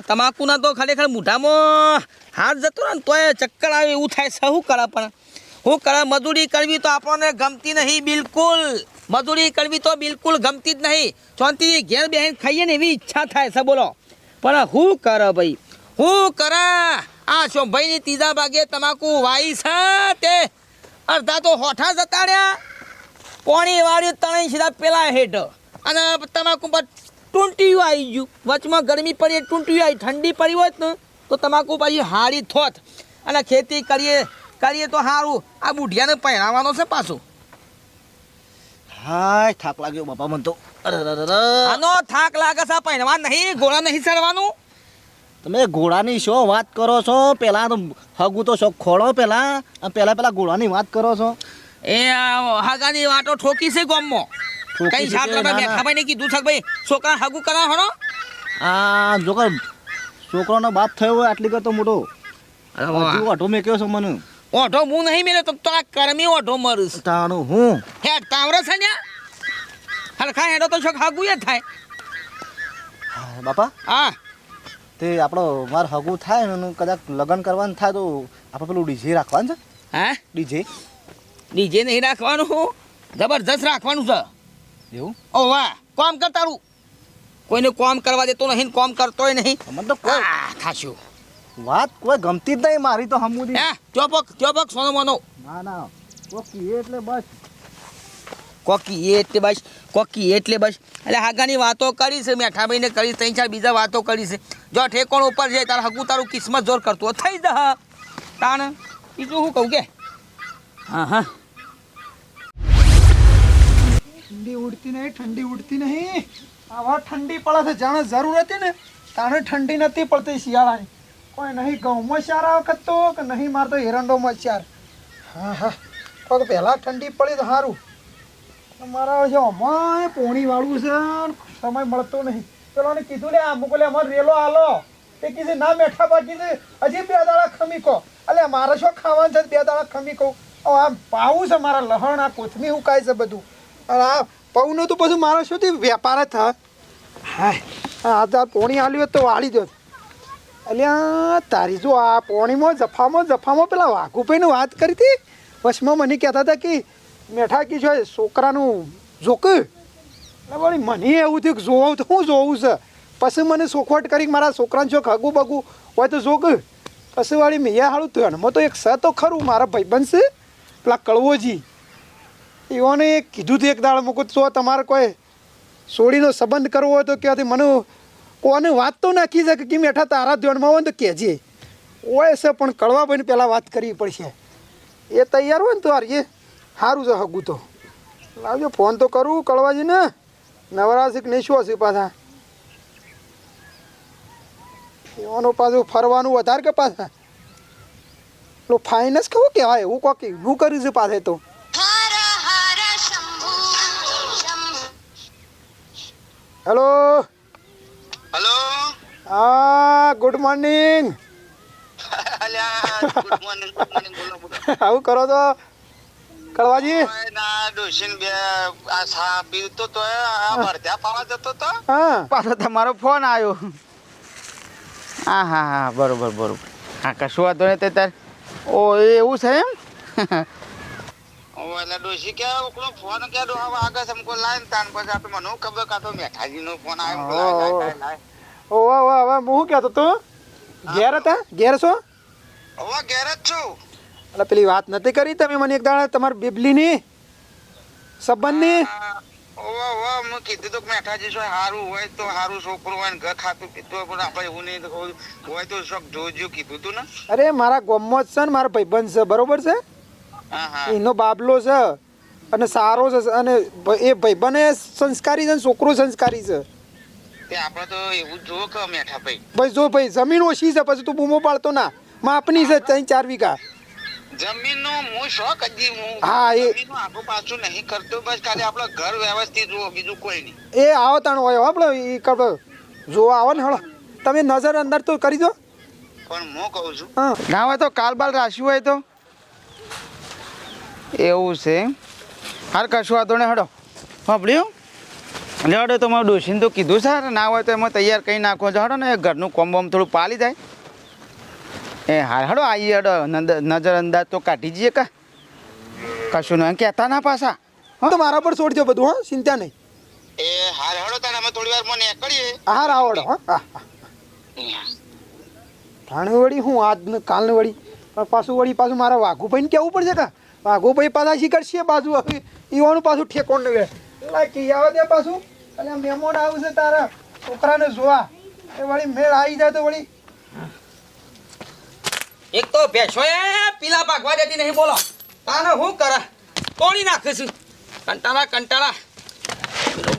આ તમાકુના તો ખરેખર મોઢામાં હાથ જતો ને તોય ચક્કર આવે એવું થાય છે. શું કરે પણ? શું કરે મજૂરી કરવી તો આપણને ગમતી નહીં બિલકુલ. મજૂરી કરવી તો બિલકુલ ગમતી જ નહીં. શાંતિથી ઘેર બેહીને ખાઈએ ને એવી ઈચ્છા થાય છે, બોલો. પણ શું કરે ભાઈ? શું કરે? આ શોભાઈની ત્રીજા ભાગે તમાકુ વાઈ છે તે? અડધા તો હોઠા જતા રહ્યા. પોણી વાળી ત્રણેય સીધા પેલા હેઠ. અને તમાકુ પર ટૂંટિયું આવી ગયું. વચમાં ગરમી પડી ટૂંટિયું આવી. ઠંડી પડી હોત ને તો તમાકુ પાછી હારી થોત અને ખેતી કરીએ કરીએ તો સારું આ બુઢિયાને પહેરાવાનો છે પાછું. હાય થાક લાગ્યો બાપા મને તો. આનો થાક લાગે છે પહેરવા નહીં ઘોડા નહીં ચડવાનું. તમે ઘોડાની શો વાત કરો છો? પેલા તો હગું તો શોખ ખોળો પેલા. પેલા પેલા ઘોડાની વાત કરો છો? એ હાગાની વાટો ઠોકી છે ગોમમાં. કઈ ના. બેઠા ભાઈ ને કીધું છે ભાઈ છોકરા હાગુ કરા હણો આ જોકર છોકરાનો બાપ થયો હોય આટલી કરતો મોટો. હજુ ઓઢો મેક્યો છો મને? ઓઢો હું નહીં મેળ્યો તો તો આ કરમી ઓઢો મરુસ તાણું હું? હે તાવરે છે ને? હલખા હેડો તો છોક હાગુ એ થાય. બાપા. હા. તે આપણો માર હગું થાય ને કદાચ લગ્ન કરવાનું થાય તો આપણે પેલું ડીજે રાખવાનું છે. હા? ડીજે. ડીજે નહીં રાખવાનું જબરજસ્ત રાખવાનું છે. એવું? ઓ વાહ કોમ કર તારું કોઈને કોમ કરવા દેતો નહીં ને કોમ કરતોય નહીં. મને તો કોઈ આ વાત કોઈ ગમતી જ નહીં મારી તો હમુદી. હે ચોપક ચોપક સોનો મોનો. ના ના કોકી એટલે બસ. કોકી એટલે બસ કોકી એટલે બસ. એટલે હાગાની વાતો કરી છે મેઠાભાઈને કરી ત્રણ ચાર બીજા વાતો કરી છે. જો ઠેકોણ ઉપર જાય તારા હગું તારું કિસ્મત જોર કરતું થઈ જ તાણ બીજું શું કહું કે? હા હા. ઠંડી ઉડતી નહીં, ઠંડી ઉડતી નહીં. આવા ઠંડી પડે છે, જાણે જરૂર હતી ને, તાણે ઠંડી નથી પડતી શિયાળાની. કોઈ નહીં ઘઉંમાં ચાર આ વખત તો, કે નહીં મારતો એરંડોમાં ચાર. હા હા. તો પહેલાં ઠંડી પડી તો સારું. મારા છે અમાય પોણી વાળું છે સમય મળતો નહીં. પેલોને કીધું ને અમુક એટલે અમારે રેલો આલો. તે કીધું ના, મેઠા બાકી હજી બે દાડા ખમી કહો એટલે મારે શું ખાવાનું છે, બે દાડા ખમી કહું આમ પાવું છે મારા લહણ, આ કોથમી ઉકાય છે બધું. અને આ પૌનો તો પછી મારો શું વેપાર જ થાય. હા આ તો પોણી આલ્યું તો વાળી દો અલ્યા તારી જો આ પોણીમાં જફામાં જફામાં પેલા વાઘુભાઈની વાત કરી હતી? વસમાં મને કહેતા હતા કે મેઠા કી છે છોકરાનું જોક એટલે વળી મને એવું થયું કે જોવું તો હું જોવું છે. પછી મને સોખવટ કરી મારા છોકરાને જો ખગું બગું હોય તો જોક પછી વાળી મેં હાળું તો એમાં તો એક સ તો ખરું મારા ભાઈબંધ છે. પેલા કળવોજી. એઓને કીધું હતું એક દાળ મૂકું તો તમારે કોઈ સોડીનો સંબંધ કરવો હોય તો કહેવાથી મને કોને વાત તો નાખી છે કે મેઠા તારા ધ્યાનમાં હોય ને તો કહેજે. હોય છે, પણ કળવાભાઈને પહેલાં વાત કરવી પડશે. એ તૈયાર હોય ને તો હાર એ સારું છે હગું તો. લાવજો, ફોન તો કરું કળવાજી ને નવરાશિક નહીં શું હશે પાછા? એવાનું પાછું ફરવાનું વધારે કે પાછા? પેલું ફાઇનાન્સ કેવું કહેવાય? એવું કોક એવું કર્યું છે પાછે તો. હેલો હેલો હા ગુડ મોર્નિંગ અલ્યા ગુડ મોર્નિંગ ગુડ મોર્નિંગ બોલો બોલો. આવું કરો તો. કળવાજી? ના ડોશીન બે આ સા પીતો તો આ ભરત્યા પાવા જતો તો. હા. પાછો તમારો ફોન આવ્યો. હા હા હા બરોબર બરોબર. હા કશું વાંધો નહીં તે તાર ઓ એવું છે એમ? એટલે ડોશી કે ઓકલો ફોન કે દો હવે આગળ સમકો લાઈન તાન પછી આપણે મને ખબર કા કાતો મેઠાજી નો ફોન આવ્યો વાહ વાહ વાહ હું. કહેતો તું ઘેર હતા? ઘેર છો? હવે ઘેર જ છું. એટલે પેલી વાત નથી કરી તમે મને એક દાડા તમારી બીબલીની? સંબંધની? ઓવે ઓવે મુ કીધું તો મેઠાજી છો હારું હોય તો હારું છોકરો હોય ને ઘર ખાતું પીતું પણ આપણે એવું નહીં હોય- તો શોખ જોજો કીધું તું ને. અરે મારા ગામમાં જ છે ને મારા ભાઈબંધ છે બરોબર છે? એનો બાબલો છે અને સારો છે અને એ ભાઈ બને સંસ્કારી છે ને છોકરો સંસ્કારી છે. તે આપણે તો એવું જો જોવો કે મેઠા ભાઈ. ભાઈ જો ભાઈ જમીન ઓછી છે પછી તું બૂમો પાડતો ના. માપની છે ત્રણ ચાર વીઘા. જમીનનો હું શોખ હજી હું. હા, એ- આગુ પાછું નહીં કરતો બસ ખાલી આપણો ઘર વ્યવસ્થિત જુઓ બીજું કોઈ નહીં. એ આવો તાણ હોય આપણે એ કર જોવા આવો ને હળો. તમે નજર અંદર તો કરી દો. પણ હું કહું છું. હા. ના હોય તો કાલ બાલ રાશિ હોય તો? એવું છે. હાર કશું વાંધો ને હડો. સાંભળ્યું લેવડો તો મારું ડોશીને તો કીધું સર ના હોય તો એમાં તૈયાર કરી નાખો. છો હડો ને ઘરનું કોમ બોમ થોડું પાલી જાય. એ હાર હડો આવી હડો નજર અંદાજ તો કાઢી જઈએ કા. કશું નહીં કહેતા ના પાછા. તો મારા પર છોડજો બધું હા ચિંતા નહીં. એ હાર હળો તારે અમે થોડી વાર મને નીકળીએ હાર આવડો હા. હા ઠાણે વળી હું આજ ને કાલને વળી. પાછું વળી પાછું મારા વાઘુભાઈને કેવું પડશે કા? વાઘુભાઈ પાછા શીખર છે બાજુ ઈવાનું પાછું ઠેકોણ ને કી આવે દે પાછું. અને મહેમાન આવશે તારા છોકરાને જોવા. એ વળી મેળ આવી જાય તો વળી. એક તો ભેસો એ પીલા ભાગવા દેતી નહીં, બોલો. તાને હું કરે? તોડી નાખીશું. કંટાળા કંટાળા.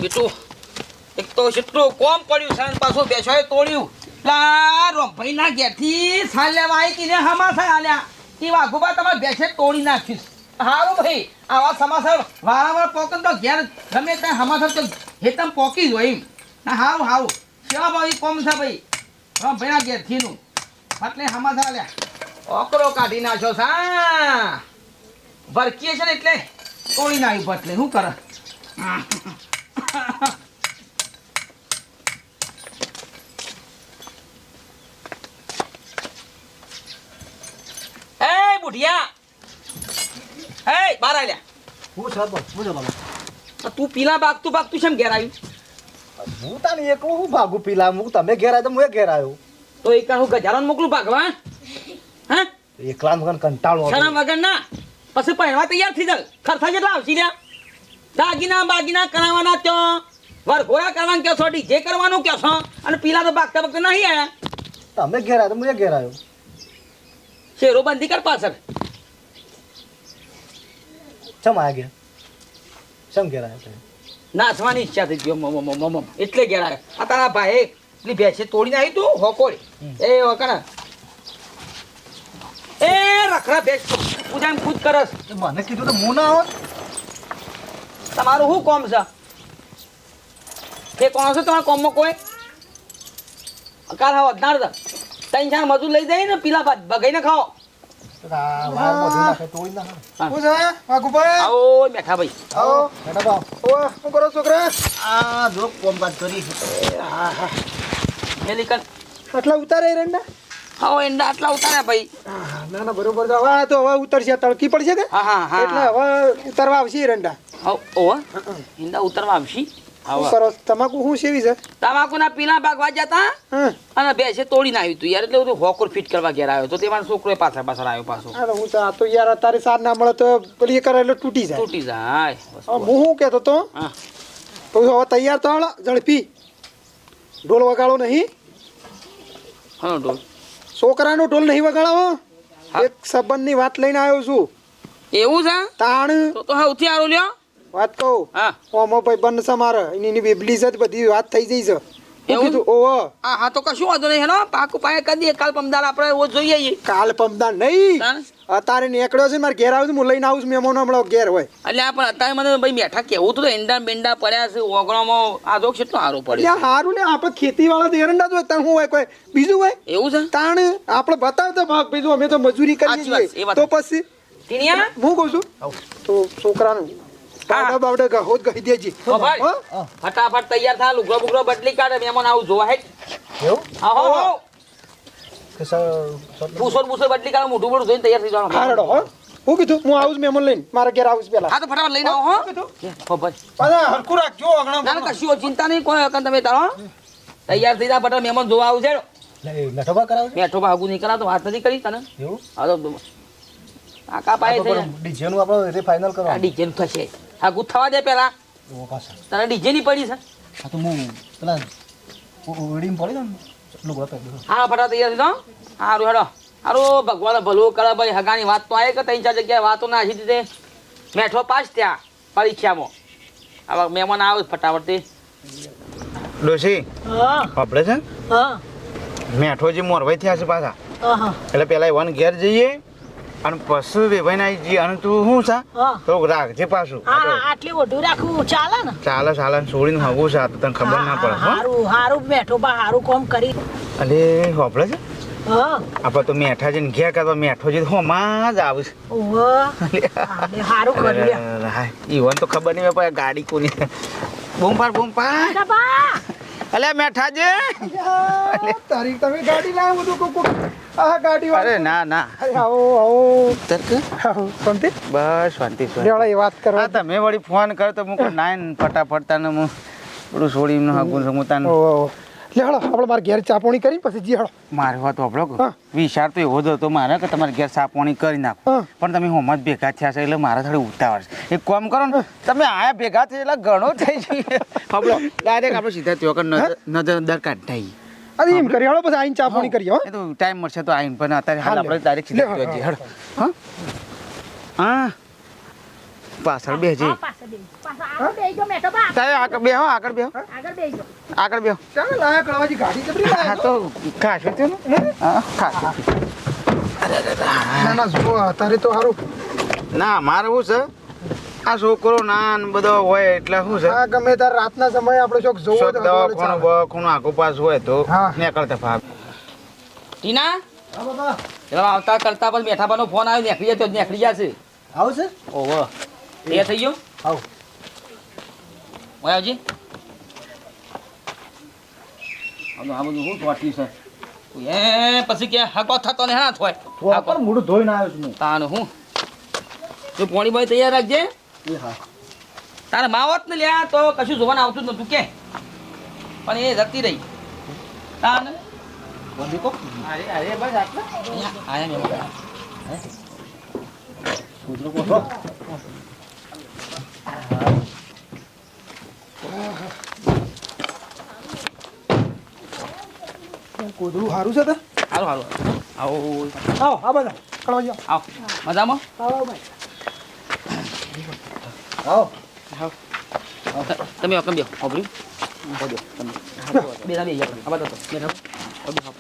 બીટું એક તો જેટલું કોમ પડ્યું છે પાછું પાછું એ તોડ્યું. રોમભાઈ ના ઘેરથી સાલ લેવા આવી કીને હમાસા આલ્યા. એ વાઘુબા તમારે ભેસે તોડી નાખીશ. હારું ભાઈ, આવા સમાચાર વારંવાર પોકન તો ઘેર ગમે ત્યાં સમાચાર તો હેતમ પોકી જ હોય એમ. ના, હારું હારું. સેવા ભાઈ કોમ છે ભાઈ. રોમભાઈ ના ઘેરથીનું. એટલે સમાચાર લ્યા ઓકરો કાઢી નાખ્યો સા ભરકીએ છે ને એટલે તોડી નાખ્યું પટલે શું કરે? એ બુઢિયા એ બાર આલ્યા હું સર બોલ હું જવા તું પીલા બાગતું બાગતું છે ઘેર આવ્યું હું તને એકલો હું ભાગું પીલા? હું તમે ઘેર આવ્યો તો હું ઘેર આવ્યો તો એક હું ગજારાને મોકલું ભાગવા હા? એકલા મગન કંટાળો. શરમ વગર ના? પછી પહેરવા તૈયાર થઈ જાય ખર્ચા કેટલા આવશે લ્યા. દાગીના બાગીના કરાવવાના તો વરઘોડા કરવાનું કહો છો? ડીજે કરવાનું કહો છો? અને પીલા તો બાગતા ભાગતા નહીં આયા. તમે ઘેર આવ્યો તો હું ઘેર આવ્યો શેરો બંધી કર પાછળ. ચમ આ ગયા ચમ ઘેર આવ્યો નાચવાની ઈચ્છા થઈ ગયો મમ મમ મમ એટલે ઘેર આવ્યો આ તારા ભાઈ પેલી ભેંસે તોડીને આવી તું હોકોડ એ વકણ એ રખડા ભેંસ પૂજા ખુદ કરસ. મને કીધું તો હું ના આવત તમારું શું કોમ છે? એ કોણ છે તમારા કોમમાં કોઈ? કાલ હા વધનાર ત્રણ ચાર મજૂર લઈ જાય ને પીલા ભાત બગાઈને ખાઓ. આટલા ઉતારે રંડા આવો એંડા આટલા ઉતાર્યા ભાઈ હા, ના ના બરોબર તો હવે તો હવે ઉતરશે તળકી પડશે કે? હા હા હા. એટલે હવે ઉતરવા આવશે એરંડા રંડા ઓ એંડા ઉતરવા આવશી? કરો? તમાકુ શું સેવી છે? તમાકુના પીલા ભાગવા જતા હા? અને બેસે તોડી તું યાર એટલે બધું હોકોર ફિટ કરવા ઘેર આવ્યો તો તે મારો છોકરો પાછળ પાછળ આવ્યો પાછો. અરે હું તો આ તો યાર અત્યારે સાર ના મળે તો પેલી એ કરે એટલે તૂટી જાય. તૂટી જાય હું શું કહેતો તો તો હવે તૈયાર તો ઝડપી. ઢોલ વગાડો નહીં. હા ઢોલ. છોકરાનો ઢોલ નહીં વગાડાવો. હા. એક સંબંધની વાત લઈને આવ્યો છું. એવું છે? તાણ. તો તો સૌથી સારું લ્યો. વાત કહું? હા. ઓમો ભાઈ બંધ છે મારે. એની બેબલી છે બધી વાત થઈ જઈ છે. એવું? ઓહો. હા હા તો કશું વાંધો નહીં હેલો પાકું પાય કરી દઈએ કાલ પમદાર આપણે ઓ જોઈએ કાલ પમદાર નહીં? અત્યારે નીકળ્યો છે મારે ઘેર આવ્યું છે, હું લઈને આવું છું મહેમાનો હમણાં ઘેર હોય. એટલે પણ અત્યારે મને ભાઈ બેઠા કેવું તો એંડા બેંડા પડ્યા છે ઓગળામાં આ છે કેટલો સારું પડે એટલે સારું ને આપણે ખેતી વાળા એરંડા જ હોય તાણ શું હોય કોઈ? બીજું હોય? એવું છે? તાણ આપણે બતાવતા ભાગ બીજું અમે તો મજૂરી કરીએ છીએ. તો પછી? હું કહું છું? તો છોકરાનું બાવડા બાવડા જ કહી દેજે. ફટાફટ તૈયાર થા લુગડો બુગડો બદલી કાઢે મહેમાન આવું જોવા હે એવું? હા હો બુસોર બુસોર બદલી કાઢે મોઢું મોઢું જોઈને તૈયાર થઈ જવાનું. હારડો હો. હું કીધું હું આવું મહેમાન લઈને મારા ઘેર આવું પેલા. હા તો ફટાફટ લઈને આવો હો. કીધું. હો ભાઈ. પાછા હરખું રાખજો અગણા ના, કશું ચિંતા નહીં કોઈ અકન તમે તારો તૈયાર થઈ જા ફટાફટ મહેમાન જોવા આવું છે. લે, નઠોબા કરાવે છે? મેઠો ભાગું નહીં કરાતો વાત નથી કરી તને. એવું? હા તો કાકા પાયે થઈ ડીજે નું આપણે રે ફાઇનલ કરો ડીજે નું થશે. આગું થવા દે પેલા. તારા ડીજે ની પડી છે. આ તો હું પેલા ઓડીમ પડી દઉં પહેરી દઉં. હા ફટા તૈયાર થઈ જાઓ. સારું હેડો. હારું ભગવાન ભલું કરે ભાઈ હગાની વાત તો આવે કે ત્રણ ચાર જગ્યાએ વાતો ના હજી દીધે. મેઠો પાસ ત્યાં પરીક્ષામાં. હવે મહેમાન આવે ફટાફટ ડોશી આપણે છે મેઠો જે મોરભાઈ થયા છે પાછા. એટલે પેલા એવાને ઘેર જઈએ અને પશુ વેભાઈ જઈએ. અને તું શું છે? તો રાખજે પાછું. હા હા આટલી વધુ રાખવું ચાલે ને? ચાલે ચાલે છોડીને હવું છે. તને ખબર ના પડે. સારું હારું હારું બેઠો બા હારું કોમ કરી. અલે હોપડે છે? હા. આપણે તો મેઠા જઈને ઘેર કરતો મેઠોજી તો માં જ આવું છે. હારું કર્યું હા ઈવન તો ખબર નહીં પડે પણ ગાડી કોની બૂમ પાડ બૂમ પાડ. અલે મેઠાજી તારી તમે ગાડી લાવ બધું કોક કોક આ ગાડી અરે ના ના. અરે આવો આવો. તરક? શાંતિ? બસ શાંતિ શાંતિ. એ વાત કરો. તમે વળી ફોન કરો તો મૂકો નાઈન ફટાફટ તને હું બધું છોડીને હગું છું તને ઓ લેવડો આપણે મારે ઘેર ચાપોણી કરી પછી જી હળો મારે વાત હા. વિચાર તો એવો જ હતો મારે કે તમારે ઘેર સાપોણી કરી નાખો. પણ તમે હોમ જ ભેગા થયા છે એટલે મારા થોડી ઉતાવળ છે. એક કામ કરો ને તમે આયા ભેગા થઈ એટલે ઘણો થઈ જઈએ આપણો ડાયરેક્ટ આપણે સીધા ત્યો નજર નજર દરકાર કાઢાઈ અરે એમ કરી હળો પછી આઈને ચાપોણી કરીએ હો. એ તો ટાઈમ મળશે તો આઈન પણ અત્યારે હાલ આપણે ડાયરેક્ટ સીધા જઈએ હા, હળ હા? હા. પાછળ મેઠોબા. તારે આગળ બેહો આગળ બેહો. આગળ બેહો ચાલો લાયા કળવાજી ગાડી જબરી હા તો ખાશો ને હા ખાશો ના ના જો તારે તો સારું ના મારે શું છે? આ છોકરો નાન બધો હોય એટલે શું છે? આ ગમે તાર રાતના સમયે આપણે ચોક જોવો શોખ તો દવાખાનું બવાખાનું આખું પાસ હોય તો હા. નીકળતા ભાગ. ટીના? હા બાબા પેલા આવતા કરતા પણ મેઠાબાનો ફોન આવ્યો નીકળી જતો તો નીકળી જશે આવું છે? ઓહો. એ થઈ ગયો? આવ. ઓય આવજી. આનો આ બધું શું ચોટ્યું છે? એ પછી કે હકો થતો ને હા થોય પ્રોપર મૂળ ધોઈને આવ્યો છું તાન હું. તો પોણી બોય તૈયાર રાખજે. હા તારે માવત ને લ્યા તો કશું જોવાનું આવતું જ નતું કે. પણ એ જતી રહી. તાન વધી અરે અરે બસ આટલા. આયા મેં કૂતરો કોઠો કોદળું સારું છે તે? સારું સારું આવો આવો. આ બધા. આવો. મજામાં? આવો ભાઈ. આવો તમે અકમ બેહો હોબરી બે તમે બે આ તો ઓબી હોપ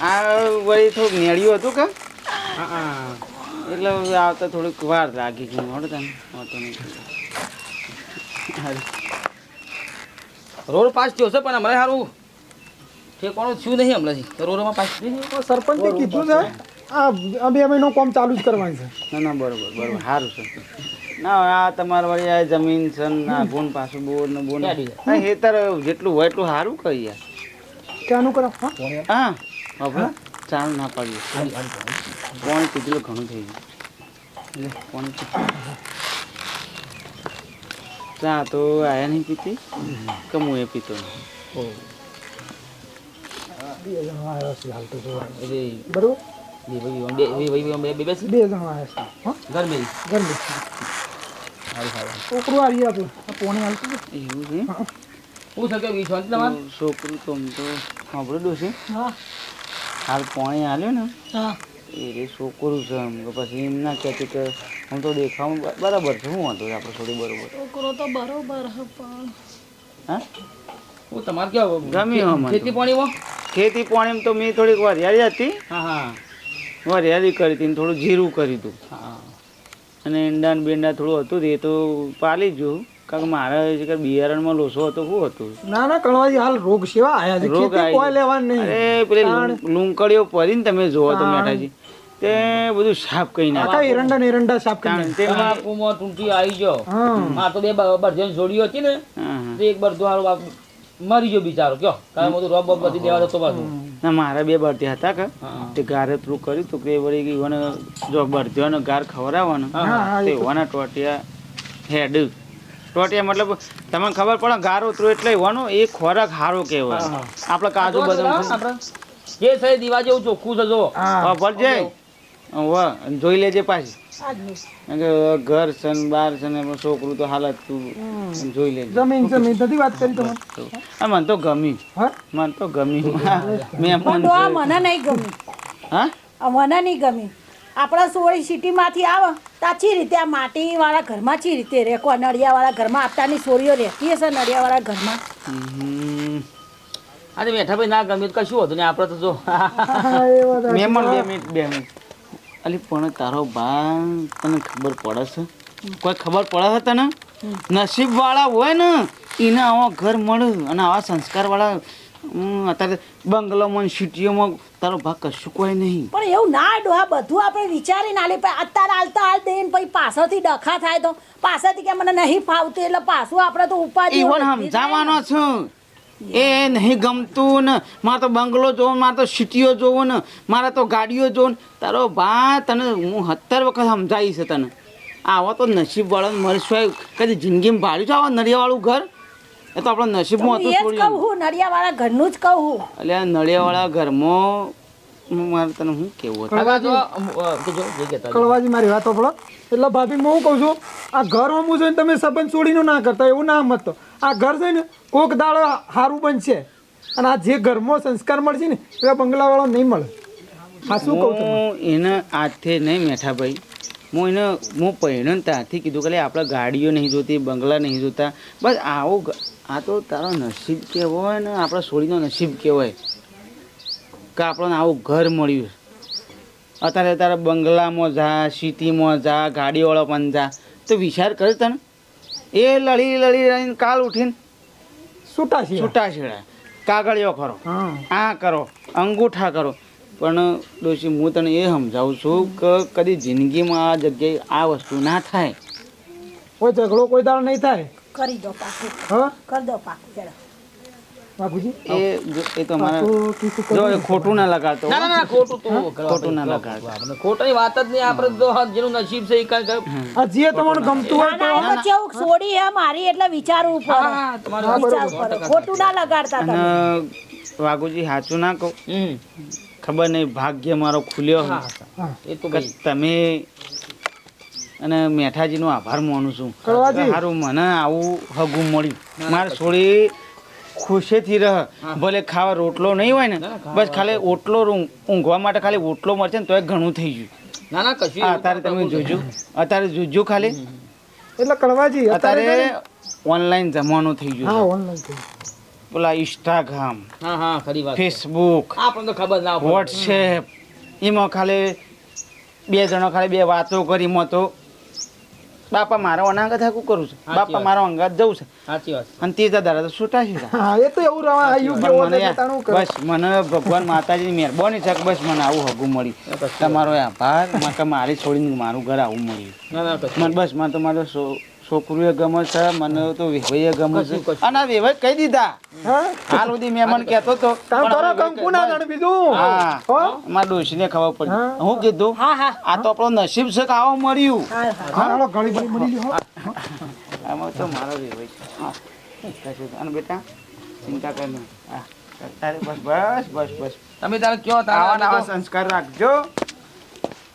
આ વળી થોડુંક નેળ્યું હતું કે એટલે આવતા થોડીક વાર લાગી ગઈ મળે તને વાંધો નહીં રોડ પાસ થયો છે પણ અમારે સારું ઠેકાણું થયું નહીં હમણાંથી. તો પાછી. સરપંચે કીધું છે. આ બે મહિનો કામ ચાલુ જ કરવાનું છે. ના ના બરોબર બરોબર સારું છે. ના આ તમારે વળી આ જમીન છે ને બોન પાછું બોર ને બોન? હેતર જેટલું હોય એટલું સારું કરી યાર કરો? હા? હા હવે ચાલ ના પાડીએ. કોણ પીધેલું ઘણું થઈ ગયું. કોણ ચા તો આયા નહીં પીતી? કે હું એ પીતો નહીં? બે જણો આવ્યા છે હાલ તો જોવા બરોબર. બે ભાઈ બે બે ભાઈ બે બે બેસી બે જણો આવ્યા છે હા? ઘર બે છોકરું આવી હતું પોણી હાલતું એવું છે હું થકે વી શાંતિ તમારે તો છોકરું તો આમ તો છે હા? હાલ પાણી હાલ્યો ને હા એ છોકરું છે એમ પછી એમ ના કહેતી કે હું તો દેખાવ બરાબર છે શું વાંધો આપણે થોડી બરોબર છોકરો તો બરોબર પણ હા હું તમારે કેવું ગમ્યું. ખેતી પાણીમાં ખેતી પાણી તો મેં થોડીક વરિયાળી હતી. હા હા. વરિયાળી કરી હતી થોડું જીરું કરી હતું. અને ઈંડા ને બેંડા થોડું હતું તે તો પાલી જ જોયું કારણ કે મારા કે બિયારણમાં લોસો હતો શું હતું? ના ના કણવાજી હાલ રોગ સેવા આયા છે. રોગ કોઈ લેવાનું નહીં. અરે પેલી લૂંકડીઓ પડીને તમે જોવો તો. મેઠાજી તે બધું સાફ કરી નાખે. એરંડા ને એરંડા સાફ કરી તેમાં કુમો ટૂંકી આવી ગયો. હા. તો બે બરજન જોડીઓ હતી ને એક બરધો હારો બાપ મરી ગયો બિચારો કયો? કારણ બધું રોબ બોબ બધી દેવા જતો પાછું. ના મારા બે બળતી હતા કે? તે ગારે પેલું કર્યું તું કે વળી ગઈ મને જો બળતીઓનો ગાર ખવડાવવાનો. હા, હા, તે એ ટોટિયા હેડ. ટોટિયા મતલબ તમને ખબર પડે ગાર ઉતરું એટલે એવાનો એ ખોરાક સારો કહેવાય. આપણે કાજુ બદામ જે છે દીવા જેવું ચોખ્ખું થજો હા ભરજે. જોઈ લેજે પાછી. ઘર છે ને બાર છે ને છોકરું તો હાલત તું જોઈ લેજે. જમીન જમીન નથી વાત કરી તમે. આ મને તો ગમી મને તો ગમી મેં પણ મને નહીં ગમી. હા? મને નહીં ગમી. આપણા સોળી સિટીમાંથી આવે. તાચી રીતે આ માટીવાળા ઘરમાં ચી રીતે રહે કોઈ નળિયાવાળા ઘરમાં આપતાની સોળીઓ રહેતી હશે નળિયાવાળા ઘરમાં. આજે બેઠા ભાઈ ના ગમે તો કશું હતું ને આપણે તો જો. સાચી. મહેમાન બે મિનિટ બે મિનિટ. અલી પણ તારો બા તને ખબર પડે છે? કોઈ ખબર પડે છે તને? નસીબ વાળા હોય ને એને આવા ઘર મળ્યું અને આવા સંસ્કાર વાળા અત્યારે બંગલોમાં સિટીઓમાં તારો ભાગ કશું કોઈ નહીં. પણ એવું ના આ બધું આપણે વિચારીને આલે અત્યારે હાલતા હાલ દઈને પછી પાછળથી ડખા થાય તો પાછળથી કે મને નહીં ફાવતું એટલે પાછું આપણે તો ઉપાધિ સમજાવવાનો છું. એ નહીં ગમતું ને. મારે તો બંગલો જોવો મારે તો સિટીઓ જોવો ને. મારે તો ગાડીઓ જોવો ને. તારો ભા તને હું સત્તર વખત સમજાવીશ તને. આવો તો નસીબ વાળો મળશું. કદી જિંદગીમાં ભાડ્યું છે આવા નળિયાવાળું ઘર? એ તો આપણા નસીબમાં હતું એ જ કહું થોડી હું નડિયાવાળા ઘરનું જ કહું એટલે આ નળિયાવાળા ઘરમાં હું મારે તને હું કેવું. કળવાજી મારી વાત સાંભળો. એટલે ભાભી હું કહું છું આ ઘર હમું જોઈને તમે સંબંધ છોડીને ના કરતા એવું ના મત. આ ઘર છે ને કોક દાડો સારું બનશે. અને આ જે ઘરમાં સંસ્કાર મળશે ને એવા બંગલાવાળો નહીં મળે. હા શું કહું હું એને આજે નહીં મેઠા ભાઈ. હું એને હું પહેણ્યો ત્યાંથી કીધું કે આપણે ગાડીઓ નહીં જોતી બંગલા નહીં જોતા. બસ આવો આ તો તારો નસીબ કેવો હોય ને આપણા છોડીનો નસીબ કેવો હોય કે આપણને આવું ઘર મળ્યું. અત્યારે તારા બંગલામાં જા સિટીમાં જા ગાડીવાળો પણ જા. તો વિચાર કરે તને? એ લડી લડી લડીને કાલ ઉઠીને છૂટા છૂટા છેડા કાગળિયો કરો આ કરો અંગૂઠા કરો. પણ ડોશી હું તને એ સમજાવું છું કે કદી જિંદગીમાં આ જગ્યાએ આ વસ્તુ ના થાય. કોઈ ઝઘડો કોઈ દાડો નહીં થાય? કરી દો પાકું. હા? કરી દો પાકું એ એ તો મારે જો ખોટું ના લગાડતો ના ના ના ખોટું તો ખોટું ના લગાડતો. આપણે ખોટાની વાત જ નહીં આપણે તો જેનું નસીબ છે એ કાંઈ કાંઈ- આ જે તમને ગમતું હોય ના ના એ છોડી હે મારી એટલે વિચારવું પડે. હા, તમારું વિચારવું ખોટું ના લગાડતા તમે. વાઘુજી સાચું ના કહું? ખબર નહીં ભાગ્ય મારો ખુલ્યો હા, એ તો તમે અને મેઠાજીનો આભાર માનું છું. સારું મને આવું હગું મળ્યું. મારે થોડી ખુશીથી રહ. ભલે ખાવા રોટલો નહીં હોય ને બસ ખાલી ઓટલો ઊંઘવા માટે ખાલી ઓટલો મળશે ને તો ઘણું થઈ ગયું. ના ના કશું અત્યારે તમે જોજો. અત્યારે જોજો ખાલી. એટલે કળવાજી અત્યારે ઓનલાઈન જમાનો થઈ હા ઓનલાઈન થઈ પેલા ઇન્સ્ટાગ્રામ હા હા ખરી વાત ફેસબુક આપણને તો ખબર ના વોટ્સએપ એમાં ખાલી બે જણો ખાલી બે વાતો કરી એમાં તો બાપા મારો અનાગત હાકું કરું છે. બાપા મારો અંગાત જવું છે. સાચી વાત. અને તે દાદા તો છૂટા છે હા એ તો એવું રવા આયુ કરે. બસ મને ભગવાન માતાજીની મહેરબાની છે કે બસ મને આવું હગું મળ્યું. તમારો આભાર. મારે મારી છોડીને મારું ઘર આવું મળ્યું. ના ના કશું મને બસ મને તો મારો છો- છોકરીએ ગમે છે મને તો વેવાઈએ ગમે છે. અને આ કહી દીધા. હાલ સુધી મહેમાન કહેતો તો. પણ કરો કંકુ ના જાણે બીજું? હા? મારા ડોશીને ખબર પડી. હું. કીધું હા હા. આ તો આપણો નસીબ છે કે આવો મળ્યું. હા હાલો ગળી બળી મળી લ્યો, આમાં તો મારો વિવય છે. હા. કશું અને બેટા ચિંતા કર નહીં. હા. તારે બસ બસ બસ બસ. તમે તારે કયો તારા સંસ્કાર રાખજો.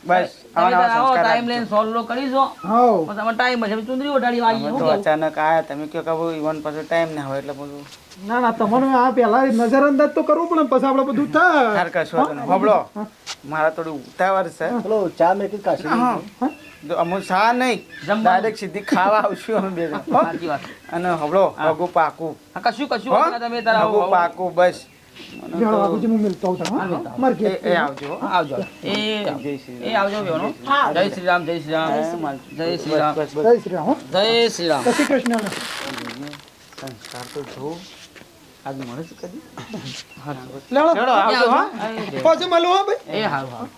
બસ તમે આવા તારે નવા આવો ટાઈમ લઈને સોલ્વ કરીશો. હાઉ. તમે ટાઈમ હશે ચુંદડી ઓઢાડી વાગી તો અચાનક આયા તમે કયો કે ઈવન પાછો ટાઈમ ના હોય એટલે બધું. ના ના તમને આ પેલા નજર અંદાજ તો કરવું પડે પછી આપણે બધું થાય. સાર કશું હતું? મારા થોડી ઉતાવળ છે. પેલો ચા મેકી કાશી. હા. અમુક શા નહીં. ડાયરેક્ટ સીધી ખાવા આવશું અમે બે જણ. હો? સાચી વાત. અને હબળો હગુ પાકું. કશું કશું. તમે તારે હગુ પાકું બસ. મને બેહો, તો- બાપુજી હું મિલતો હોઉં તાણ, હો? માર ઘેર. એ એ આવજો હો. હા, આવજો. એ જય શ્રી એ આવજો બેનો હા. જય શ્રી રામ. જય શ્રી રામ જય શ્રી રામ. બસ બસ જય શ્રી રામ હો. જય શ્રી રામ. જય શ્રી કૃષ્ણ સંસ્કાર તો જો. આજ મળે છે કદી? લેવડો. ચલો આવજો હા. પાછું મળું હો ભાઈ. એ હારું હારું.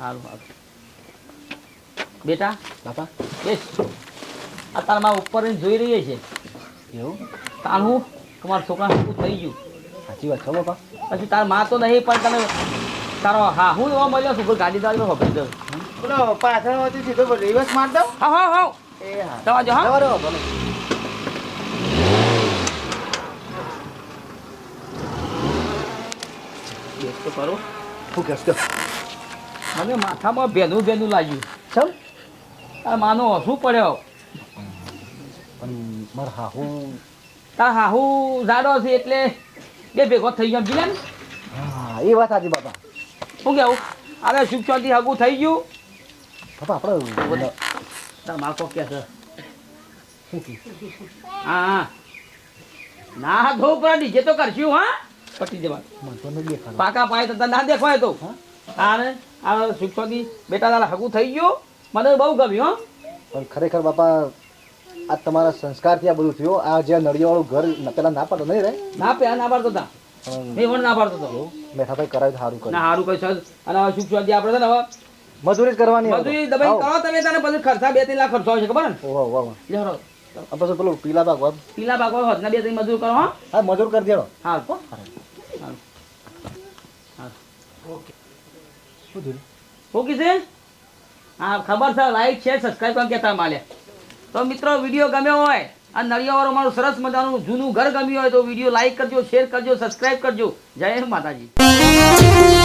હારું હારું. બેટા બાપા બેસ. આ તારા માં ઉપર જોઈ રહી છે એવું? તારું તમારા છોકરા શું થઈ ગયું? સાચી વાત છો બાપા. પછી તારમાં તો નહીં પણ તમે તારો હા હું એવો મળ્યો છું ગાડી દાડી તો ખબર બોલો પાછળ હોતી સીધો રિવર્સ માર દો હા હા હા. એ હા. જવા જો હા. બરાબર તો કરો. શું કહેશ મને માથામાં ભેનું ભેનું લાગ્યું. ચમ? તાર માનો શું પડ્યો. પણ મારા હાહુ તાર હાહુ જાડો છે એટલે બે ભેગો થઈ ગયો ને હા એ વાત સાચી બાપા. શું કેવું? અરે સુખ શાંતિ હગું થઈ ગયું. બાપા આપણે તાર માકો કે છે. હા હા. ના ધો પર નીચે તો કરશું હા? પટી જવા. પાકા પાય તો ના દેખાય તો. ને? આ સુખ શાંતિ બેટા તારા હગું થઈ ગયું. મને બહુ ગમ્યું હો. પણ ખરેખર બાપા આ તમારા સંસ્કારથી આ બધું થયું. આ જે નળિયાવાળું ઘર પેલા ના પાડતો નહીં રે? ના પેલા ના પાડતો હતા મેં પણ ના પાડતો હતો મેઠાભાઈ કરાવી સારું ના સારું કઈ સર અને હવે સુખ શાંતિ આપણે છે ને હવે? મજૂરી જ કરવાની મજૂરી દબાઈ કરો તમે તને પછી ખર્ચા બે ત્રણ લાખ ખર્ચો આવશે ખબર ને? ઓહો, વાહ આ પછી પેલું પીલા ભાગ વાળું. પીલા ભાગવા હોત બે ત્રણ મજૂર કરો હા. મજૂર કરી દેડો હા. ઓકે. શું? ઓકે છે? હા ખબર છે લાઈક છે સબસ્ક્રાઈબ કરવા કહેતા માલ્યા. તો મિત્રો વીડિયો ગમ્યો હોય આ નળિયાવાળો મારું સરસ મજાનું જૂનું ઘર ગમ્યું હોય તો વીડિયો લાઈક કરજો શેર કરજો સબસ્ક્રાઈબ કરજો. જય માતાજી.